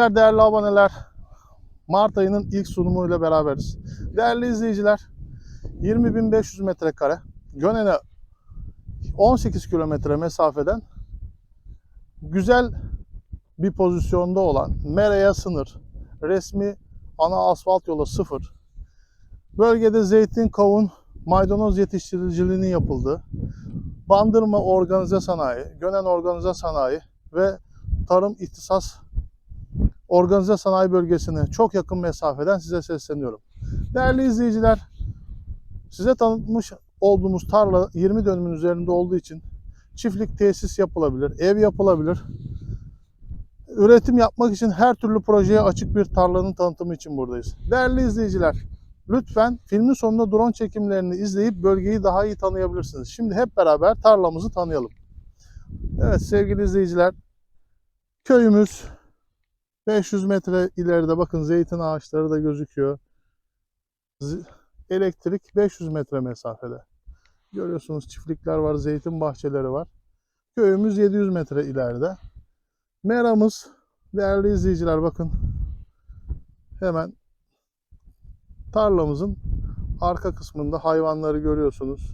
izleyiciler, değerli aboneler, Mart ayının ilk sunumuyla beraberiz. Değerli izleyiciler, 20.500 metrekare, Gönen'e 18 kilometre mesafeden güzel bir pozisyonda olan Mera'ya sınır, resmi ana asfalt yolu sıfır, bölgede zeytin, kavun, maydanoz yetiştiriciliğinin yapıldığı, Bandırma Organize Sanayi, Gönen Organize Sanayi ve Tarım İhtisas Organize Sanayi Bölgesi'ne çok yakın mesafeden size sesleniyorum. Değerli izleyiciler, size tanıtmış olduğumuz tarla 20 dönümün üzerinde olduğu için çiftlik tesis yapılabilir, ev yapılabilir. Üretim yapmak için her türlü projeye açık bir tarlanın tanıtımı için buradayız. Değerli izleyiciler, lütfen filmin sonunda drone çekimlerini izleyip bölgeyi daha iyi tanıyabilirsiniz. Şimdi hep beraber tarlamızı tanıyalım. Evet sevgili izleyiciler, köyümüz 500 metre ileride bakın zeytin ağaçları da gözüküyor. Elektrik 500 metre mesafede. Görüyorsunuz çiftlikler var, zeytin bahçeleri var. Köyümüz 700 metre ileride. Meramız değerli izleyiciler bakın hemen tarlamızın arka kısmında hayvanları görüyorsunuz.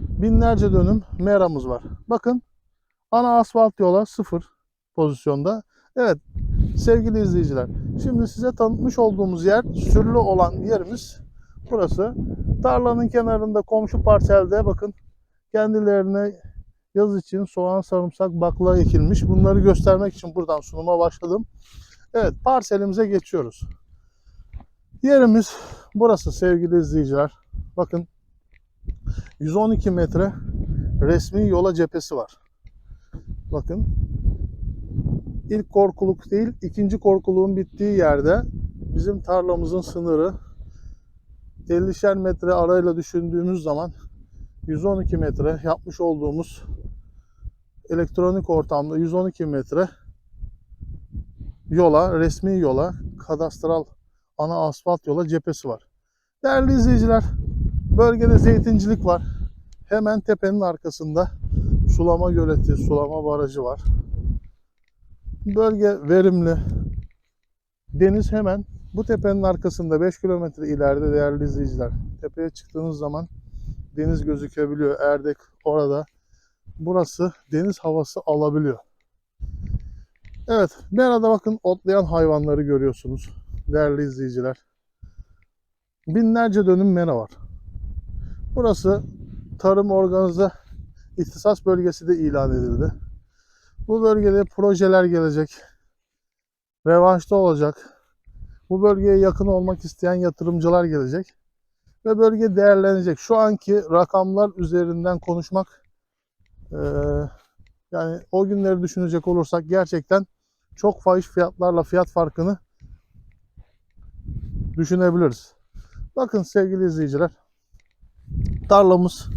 Binlerce dönüm meramız var. Bakın ana asfalt yola sıfır pozisyonda. Evet sevgili izleyiciler. Şimdi size tanıtmış olduğumuz yer sürülü olan yerimiz burası. Tarlanın kenarında komşu parselde bakın kendilerine yaz için soğan, sarımsak, bakla ekilmiş. Bunları göstermek için buradan sunuma başladım. Evet parselimize geçiyoruz. Yerimiz burası sevgili izleyiciler. Bakın 112 metre resmi yola cephesi var. Bakın ilk korkuluk değil ikinci korkuluğun bittiği yerde bizim tarlamızın sınırı 50'şer metre arayla düşündüğümüz zaman 112 metre yapmış olduğumuz elektronik ortamda 112 metre yola, resmi yola, kadastral ana asfalt yola cephesi var. Değerli izleyiciler, bölgede zeytincilik var. Hemen tepenin arkasında sulama göleti, sulama barajı var. Bölge verimli. Deniz hemen bu tepenin arkasında 5 kilometre ileride değerli izleyiciler. Tepeye çıktığınız zaman deniz gözükebiliyor. Erdek orada. Burası deniz havası alabiliyor. Evet, Mera'da bakın otlayan hayvanları görüyorsunuz değerli izleyiciler. Binlerce dönüm mera var. Burası tarım organize ihtisas bölgesi de ilan edildi. Bu bölgede projeler gelecek. Revanşta olacak. Bu bölgeye yakın olmak isteyen yatırımcılar gelecek. Ve bölge değerlenecek. Şu anki rakamlar üzerinden konuşmak eee, yani o günleri düşünecek olursak gerçekten çok fahiş fiyatlarla fiyat farkını düşünebiliriz. Bakın sevgili izleyiciler. Tarlamız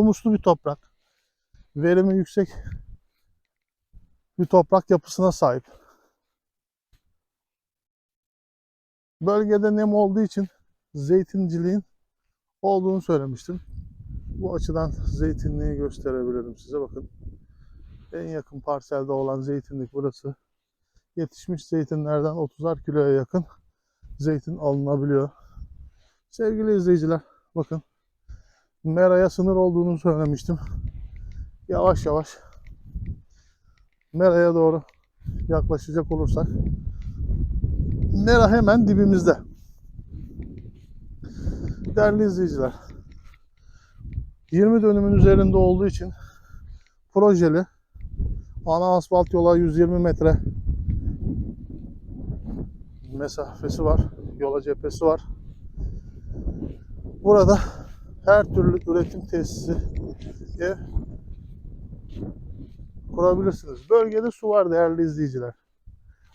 humuslu bir toprak. Verimi yüksek bir toprak yapısına sahip. Bölgede nem olduğu için zeytinciliğin olduğunu söylemiştim. Bu açıdan zeytinliği gösterebilirim size. Bakın en yakın parselde olan zeytinlik burası. Yetişmiş zeytinlerden 30'ar kiloya yakın zeytin alınabiliyor. Sevgili izleyiciler bakın Mera'ya sınır olduğunu söylemiştim. Yavaş yavaş Mera'ya doğru yaklaşacak olursak Mera hemen dibimizde. Değerli izleyiciler 20 dönümün üzerinde olduğu için projeli ana asfalt yola 120 metre mesafesi var. Yola cephesi var. Burada her türlü üretim tesisi kurabilirsiniz. Bölgede su var değerli izleyiciler.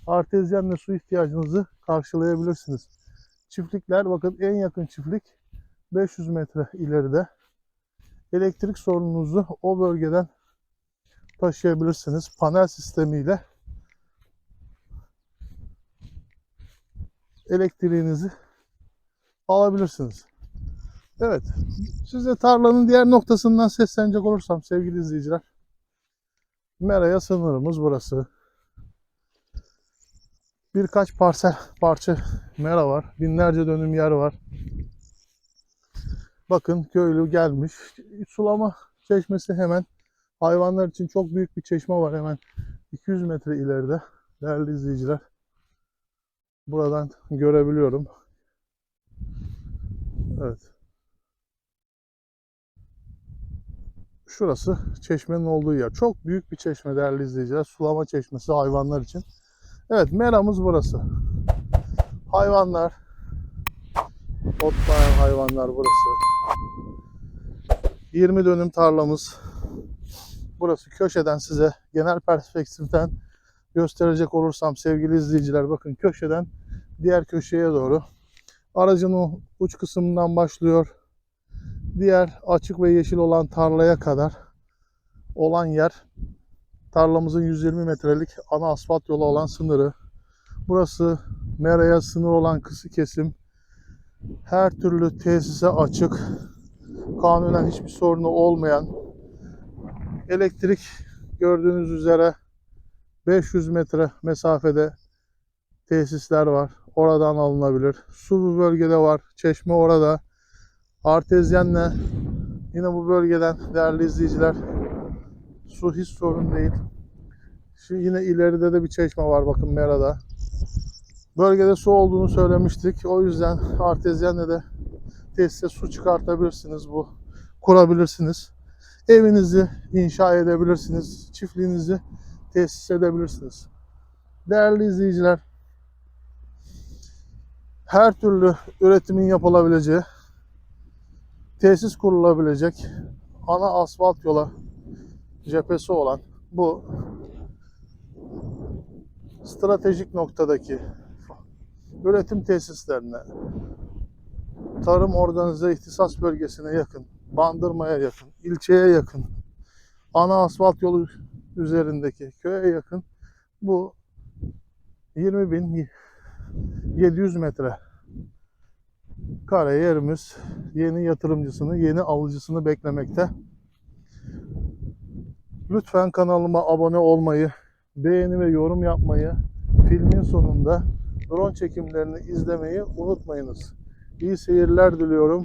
Artezyenle su ihtiyacınızı karşılayabilirsiniz. Çiftlikler bakın en yakın çiftlik 500 metre ileride. Elektrik sorununuzu o bölgeden taşıyabilirsiniz. Panel sistemiyle elektriğinizi alabilirsiniz. Evet. Size tarlanın diğer noktasından seslenecek olursam sevgili izleyiciler. Mera'ya sınırımız burası. Birkaç parsel parça mera var. Binlerce dönüm yer var. Bakın köylü gelmiş. Sulama çeşmesi hemen hayvanlar için çok büyük bir çeşme var hemen 200 metre ileride. Değerli izleyiciler. Buradan görebiliyorum. Evet. Şurası çeşmenin olduğu yer. Çok büyük bir çeşme değerli izleyiciler. Sulama çeşmesi hayvanlar için. Evet meramız burası. Hayvanlar. Otlayan hayvanlar burası. 20 dönüm tarlamız. Burası köşeden size genel perspektiften gösterecek olursam sevgili izleyiciler bakın köşeden diğer köşeye doğru aracın o uç kısmından başlıyor. Diğer açık ve yeşil olan tarlaya kadar olan yer tarlamızın 120 metrelik ana asfalt yolu olan sınırı. Burası meraya sınır olan kısı kesim. Her türlü tesise açık. Kanunen hiçbir sorunu olmayan elektrik gördüğünüz üzere 500 metre mesafede tesisler var. Oradan alınabilir. Su bu bölgede var. Çeşme orada. Artezyenle yine bu bölgeden değerli izleyiciler su hiç sorun değil. Şu yine ileride de bir çeşme var bakın Mera'da. Bölgede su olduğunu söylemiştik. O yüzden artezyenle de tesise su çıkartabilirsiniz bu. Kurabilirsiniz. Evinizi inşa edebilirsiniz. Çiftliğinizi tesis edebilirsiniz. Değerli izleyiciler, her türlü üretimin yapılabileceği, tesis kurulabilecek ana asfalt yola cephesi olan bu stratejik noktadaki üretim tesislerine, tarım organize ihtisas bölgesine yakın, Bandırma'ya yakın, ilçeye yakın, ana asfalt yolu üzerindeki köye yakın bu 20.700 metre kare yerimiz yeni yatırımcısını, yeni alıcısını beklemekte. Lütfen kanalıma abone olmayı, beğeni ve yorum yapmayı, filmin sonunda drone çekimlerini izlemeyi unutmayınız. İyi seyirler diliyorum.